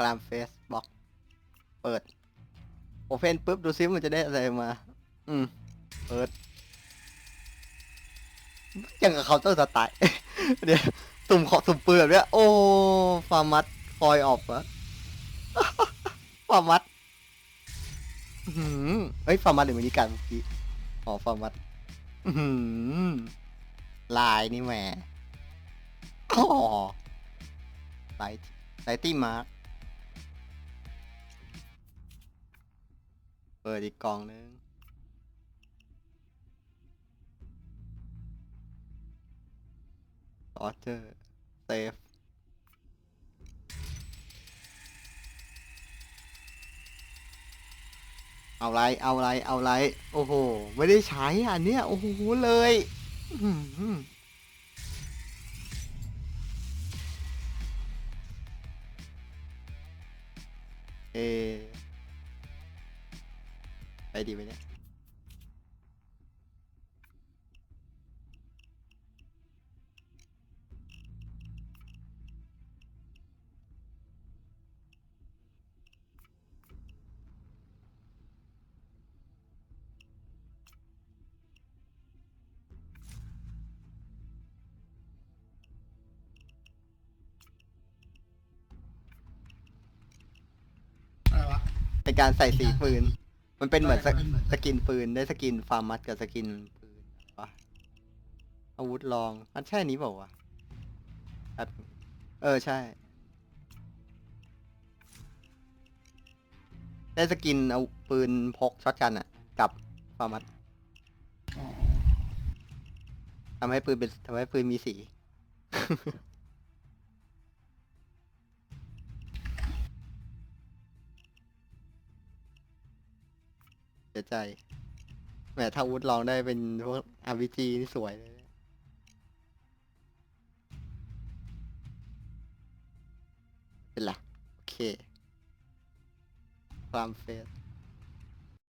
คลามเฟสบล็อกเปิดโอเพนปุ๊บ ดูซิมันจะได้อะไรมา อืม เปิด ยังกับเคาน์เตอร์สไตล์เดี๋ยวสุ่มขอสุ่มปืนแบบเนี้ยโอ้ฟาร์มัสคอยออกเหรอฟาร์มัสอื้อหือเฮ้ยฟาร์มัสหรือมินิกันเมื่อกี้อ๋อฟาร์มัสอื้อหือลายนี่แหมอ๋อไลท์ไลตี้มาร์ค ปิดอีกกล่องนึงออเจอร์เซฟเอาไร เอาไร เอาไร โอ้โห ไม่ได้ใช้อันเนี้ย โอ้โห เลยเอ ดีไหมเนี่ยอะไรวะ เป็นการใส่สีปืน มันเป็นเหมือนสใช่เป็นเหมือนสกินปืนได้สกินฟาร์มัสกับสกินปืนอะไรวะอาวุธลองมันใช่นี้เปล่าวะแป๊บนึงเออใช่ ได้สกินเอาปืนพกช็อตกันอะกับฟาร์มัสอ๋อทำให้ปืนเป็นทำให้ปืนมีสี สียใจแหมถ้าวุฒลองได้เป็นพวก RPG นี่สวยเลยเป็นละโอเคความเฟส